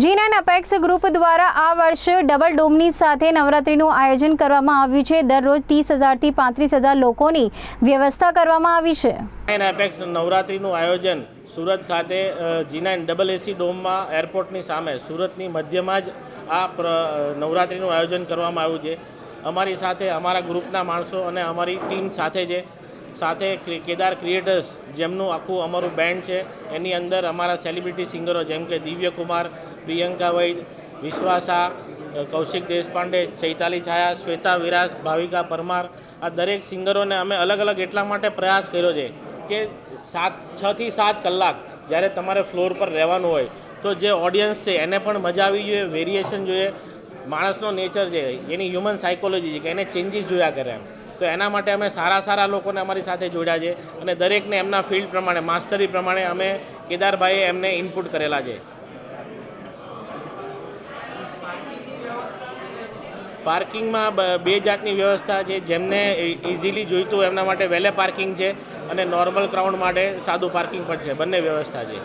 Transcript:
જી nine અપેક્સ group દ્વારા આ વર્ષે ડબલ ડોમની સાથે નવરાત્રિનું આયોજન કરવામાં આવ્યું છે. દરરોજ ત્રીસ હજારથી પાંત્રીસ હજાર લોકોની વ્યવસ્થા કરવામાં આવી છે. નાઇન એપેક્સ નવરાત્રિનું આયોજન સુરત ખાતે જી નાઇન ડબલ એસી ડોમમાં એરપોર્ટની સામે, સુરતની મધ્યમાં જ આ નવરાત્રિનું આયોજન કરવામાં આવ્યું છે. અમારી સાથે અમારા ગ્રુપના માણસો અને અમારી ટીમ સાથે છે સાથે કેદાર ક્રિએટર્સ જેમનું આખું અમારું બેન્ડ છે, એની અંદર અમારા સેલિબ્રિટી સિંગરો જેમ કે દિવ્ય કુમાર પ્રિયંકા વૈદ, વિશ્વાસા કૌશિક દેશપાંડે, ચૈતાલી છાયા, શ્વેતા વિરાસ, ભાવિકા પરમાર, આ દરેક સિંગરોને અમે અલગ અલગ એટલા માટે પ્રયાસ કર્યો છે કે સાત છથી સાત કલાક જ્યારે તમારે ફ્લોર પર રહેવાનું હોય તો જે ઓડિયન્સ છે એને પણ મજા આવી જોઈએ, વેરિએશન જોઈએ. માણસનો નેચર છે, એની હ્યુમન સાયકોલોજી છે કે એને ચેન્જીસ જોયા કરે એમ. તો એના માટે અમે સારા સારા લોકોને અમારી સાથે જોડ્યા છે અને દરેકને એમના ફિલ્ડ પ્રમાણે, માસ્ટરી પ્રમાણે અમે કેદારભાઈએ એમને ઇનપુટ કરેલા છે. પાર્કિંગમાં બ- જાતની વ્યવસ્થા છે. જેમને ઇઝીલી જોઈતું એમના માટે વહેલે પાર્કિંગ છે અને નોર્મલ ક્રાઉડ માટે સાદું પાર્કિંગ પણ છે. બંને વ્યવસ્થા છે.